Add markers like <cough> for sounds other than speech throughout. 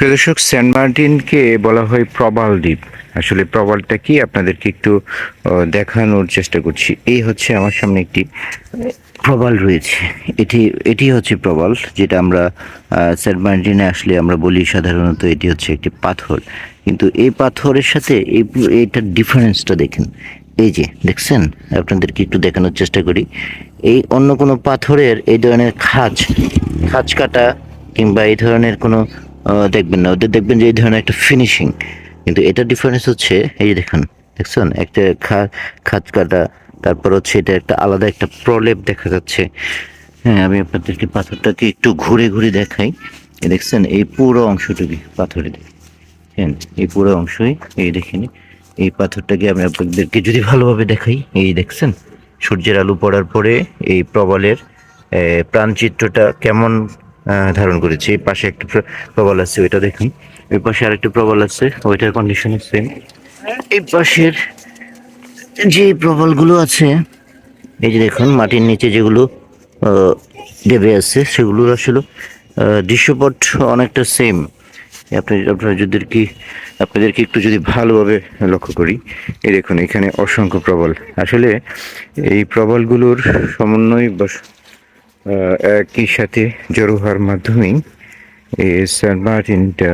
প্রিয় দর্শক, সেন্ট মার্টিনকে বলা হয় প্রবাল দ্বীপ। আসলে প্রবালটা কি? আপনাদেরকে একটু দেখানোর চেষ্টা করছি। এই হচ্ছে আমার সামনে একটি প্রবাল রয়েছে। এটি এটি হচ্ছে প্রবাল, যেটা আমরা সেন্ট মার্টিনে আসলে আমরা বলি সাধারণত এটি হচ্ছে একটি পাথর। কিন্তু এই পাথরের সাথে এই, এইটার ডিফারেন্সটা দেখেন। এই যে, দেখছেন? আপনাদেরকে একটু দেখানোর চেষ্টা করি। এই অন্য কোনো পাথরের এই ধরনের খাঁজ খাঁজ কাটা কিংবা এই ধরনের কোনো দেখবেন না, ওদের দেখবেন যে এই ধরনের একটা ফিনিশিং কিন্তু এটা ডিফারেন্স হচ্ছে, এই দেখুন, দেখছেন? একটা খা- খাঁজ কাটা, তারপর হচ্ছে এটা একটা আলাদা একটা প্রলেপ দেখা যাচ্ছে। হ্যাঁ আমি আপনাদেরকে পাথরটাকে একটু ঘুরে ঘুরে দেখাই। দেখছেন, এই পুরো অংশটুকু পাথরে দেখেন। এই পুরো অংশই, এই দেখেন, এই পাথরটাকে আমি আপনাদেরকে যদি ভালোভাবে দেখাই, এই দেখছেন? সূর্যের আলো পড়ার পরে এই প্রবালের প্রাণচিত্রটা কেমন ধারণ করেছে। এই পাশে একটা প্র- প্রবাল আছে ওইটা দেখুন। ওই পাশে আরেকটা প্রবাল আছে ওইটার কন্ডিশন সেম এই পাশের যে প্রবালগুলো আছে এই যে দেখুন মাটির নিচে যেগুলো দেবে আছে সেগুলো আসলে দৃশ্যপট অনেকটা সেম আপনি আপনারা যদি কি আপনাদেরকে একটু যদি ভালোভাবে লক্ষ্য করি এই দেখুন এখানে অসংখ্য প্রবল। আসলে এই প্রবলগুলোর সমন্বয় আহ, একই সাথে জড়ো হওয়ার মাধ্যমেই সেন্ট মার্টিনটা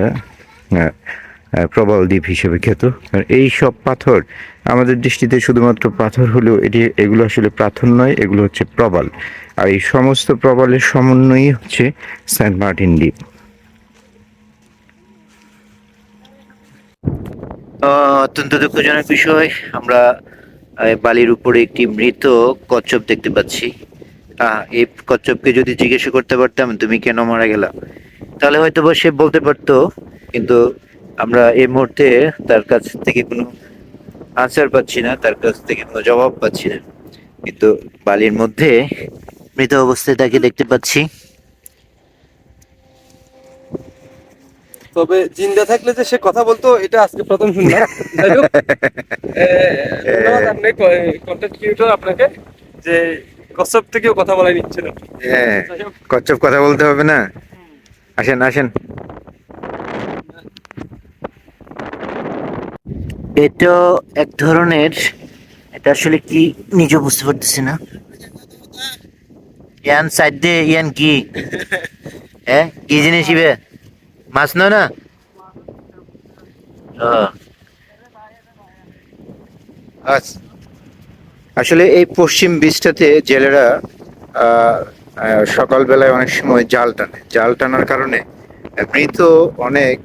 প্রবল দ্বীপ হিসেবে খ্যাত। এই সব পাথর আমাদের দৃষ্টিতে শুধুমাত্র পাথর হলেও এটি, এগুলো আসলে পাথর নয়, এগুলো হচ্ছে প্রবাল। আর এই সমস্ত প্রবালের সমন্বয়ই হচ্ছে সেন্ট মার্টিন দ্বীপ। অত্যন্ত দুঃখজনক বিষয়। আমরা বালির উপরে একটি মৃত কচ্ছপ দেখতে পাচ্ছি। এই কচ্ছপকে যদি জিজ্ঞাসা করতে পারতাম তুমি কেন মারা গেলা? তাহলে হয়তো বা সে বলতে পারতো কিন্তু আমরা এই মুহূর্তে তার কাছ থেকে কোনো আনসার পাচ্ছি না তার কাছ থেকে কোনো জবাব পাচ্ছি না। কিন্তু বালির মধ্যে মৃত অবস্থায় তাকে দেখতে পাচ্ছি। তবে জিন্দা থাকলে যে সে কথা বলতো এটা আজকে প্রথম শুনলাম। <laughs> আপনাকে যে কসব থেকেও কথা বলাই নিচ্ছিল হ্যাঁ কচ্ছপ কথা বলতে হবে না। আসেন আসেন। এটা এক ধরনের এটা আসলে কি নিজে বুঝতে পারতেছি না। ইয়ান সাইড দে ইয়ান কি? হ্যাঁ কি জিনিস ইবে? মাছ নয় না। আচ্ছা। আসলে এই পশ্চিম বীজটাতে জেলেরা সকালবেলায় অনেক সময় জাল টানে জাল টানার কারণে মৃত অনেক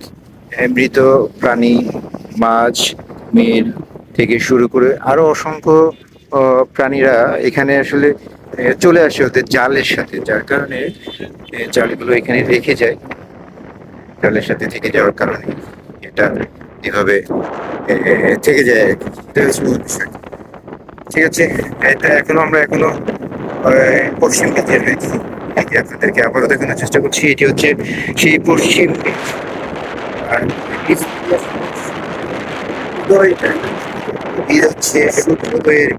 মৃত প্রাণী, মাছ, মিল থেকে শুরু করে আরও অসংখ্য প্রাণীরা এখানে আসলে চলে আসে ওদের জালের সাথে, যার কারণে জালগুলো এখানে রেখে যায় জালের সাথে থেকে যাওয়ার কারণে এটা এভাবে থেকে যায়। এটা হচ্ছে বিষয়। ঠিক আছে, এটা এখনও আমরা এখনও পশ্চিম দিকে রয়েছি আপনাদেরকে আবারও দেখানোর চেষ্টা করছি, এটি হচ্ছে সেই পশ্চিম। আর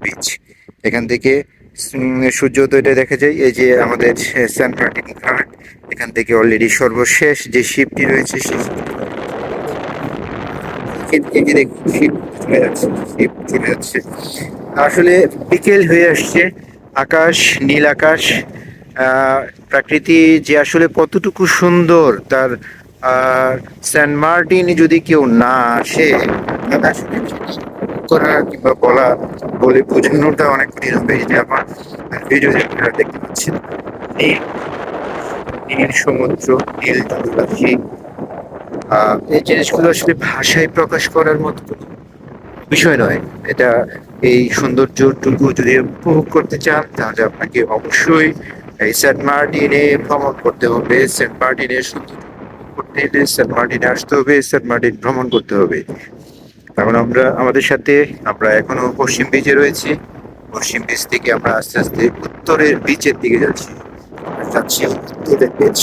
বীজ। এখান থেকে সূর্যোদয়টা দেখা যায়, এই যে আমাদের সেন্ট মার্টিন ঘাট, এখান থেকে অলরেডি সর্বশেষ যে শিপটি রয়েছে, সেই শিপ চলে যাচ্ছে, শিপ চলে যাচ্ছে। আসলে বিকেল হয়ে আসছে, আকাশ, নীল আকাশ প্রকৃতি যে আসলে কতটুকু সুন্দর তার সেন্ট মার্টিন যদি কেউ না আসে, করা কিংবা বলা, বলে বোঝানোটা অনেক কঠিন হবে যে আমার ভিডিও আপনারা দেখতে পাচ্ছেন, নীল সমুদ্র, নীল জলরাশি। এই জিনিসগুলো আসলে ভাষায় প্রকাশ করার মতো বিষয় নয়। এটা এই সৌন্দর্যটুকু যদি উপভোগ করতে চান, তাহলে আপনাকে অবশ্যই এই সেন্ট মার্টিনে ভ্রমণ করতে হবে। সেন্ট সৌন্দর্য করতে হলে সেন্ট মার্টিনে আসতে হবে, সেন্ট মার্টিন ভ্রমণ করতে হবে। কারণ আমরা, আমাদের সাথে আমরা এখনও পশ্চিম বিচে রয়েছি। পশ্চিম বিচ থেকে আমরা আস্তে আস্তে উত্তরের বিচের দিকে যাচ্ছি। যাচ্ছি উত্তরের বিচ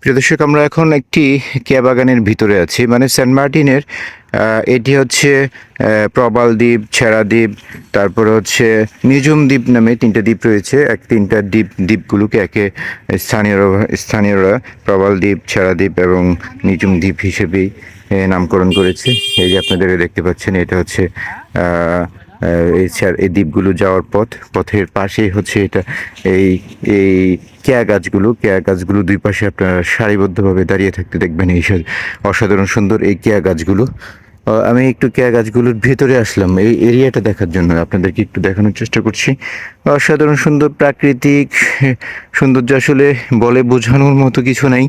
প্রিয় দর্শক, আমরা এখন একটি কেয়া বাগানের ভিতরে আছি। মানে সেন্ট মার্টিনের এটি হচ্ছে প্রবাল দ্বীপ, ছেড়া দ্বীপ, তারপর হচ্ছে নিজুম দ্বীপ নামে তিনটা দ্বীপ রয়েছে। এক তিনটা দ্বীপ, দ্বীপগুলোকে একে স্থানীয়রা স্থানীয়রা প্রবাল দ্বীপ, ছেড়া দ্বীপ এবং নিজুম দ্বীপ হিসেবেই নামকরণ করেছে। এই যে আপনাদের দেখতে পাচ্ছেন, এটা হচ্ছে আহ, এই দ্বীপগুলো যাওয়ার পথ পথের পাশেই হচ্ছে এটা এই এই কেয়া গাছগুলো। কেয়া গাছগুলো দুই পাশে আপনারা সারিবদ্ধভাবে দাঁড়িয়ে থাকতে দেখবেন এই অসাধারণ সুন্দর এই কেয়া গাছগুলো। আমি একটু কেয়া গাছগুলোর ভেতরে আসলাম এই এরিয়াটা দেখার জন্য আপনাদেরকে একটু দেখানোর চেষ্টা করছি। অসাধারণ সুন্দর প্রাকৃতিক সৌন্দর্য আসলে বলে বোঝানোর মতো কিছু নাই।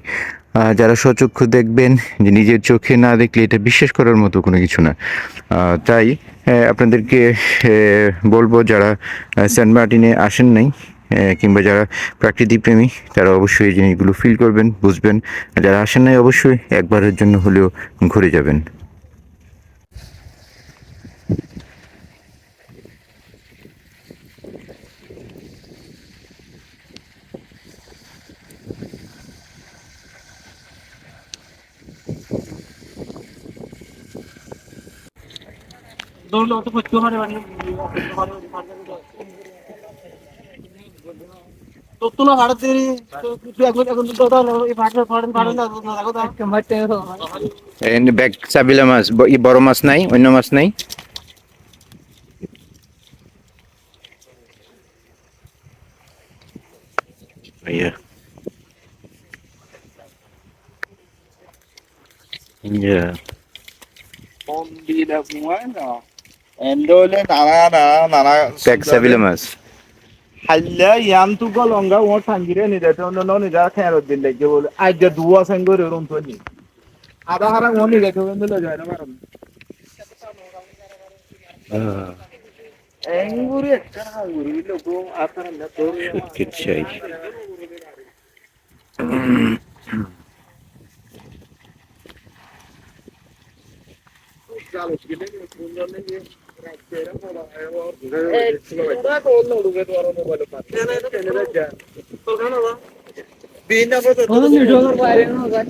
যারা সচক্ষু দেখবেন যে নিজের চোখে না দেখলে এটা বিশ্বাস করার মতো কোনো কিছু না। তাই আপনাদেরকে বলব যারা সেন্ট মার্টিনে আসেন নাই কিংবা যারা প্রাকৃতিক প্রেমী তারা অবশ্যই এই জিনিসগুলো ফিল করবেন, বুঝবেন। যারা আসেন নাই, অবশ্যই একবারের জন্য হলেও ঘুরে যাবেন। তো তুলা ভাড়া দেরি তো তুই এখন এখন দাদা এই ভাড়া ভাড়া ভাড়া না না লাগো দা ব্যাগ চাবিলা মাছ ব- বড় মাছ নাই অন্য মাছ নাই Yeah. Yeah. bombilda bueno endole nana nana nana ব্যাগ চাবিলা মাছ halla yam tu golonga wo tangire ni da to no ni da khayro dille je bol aj da duwa sangore ron to ni ada harang woni ga to ndelo jay na maram enguri ekka na guri lo go Oğlum bir dolar bayrağını uzak.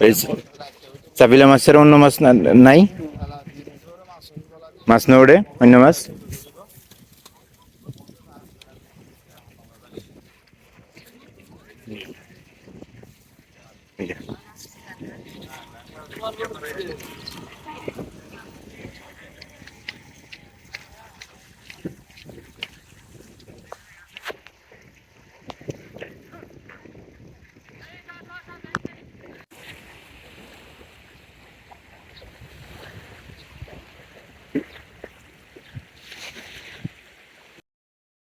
Neyse. চাবিলা মাছের অন্য মাছ না- নাই মাছ না ওড়ে অন্য মাছ এই যে।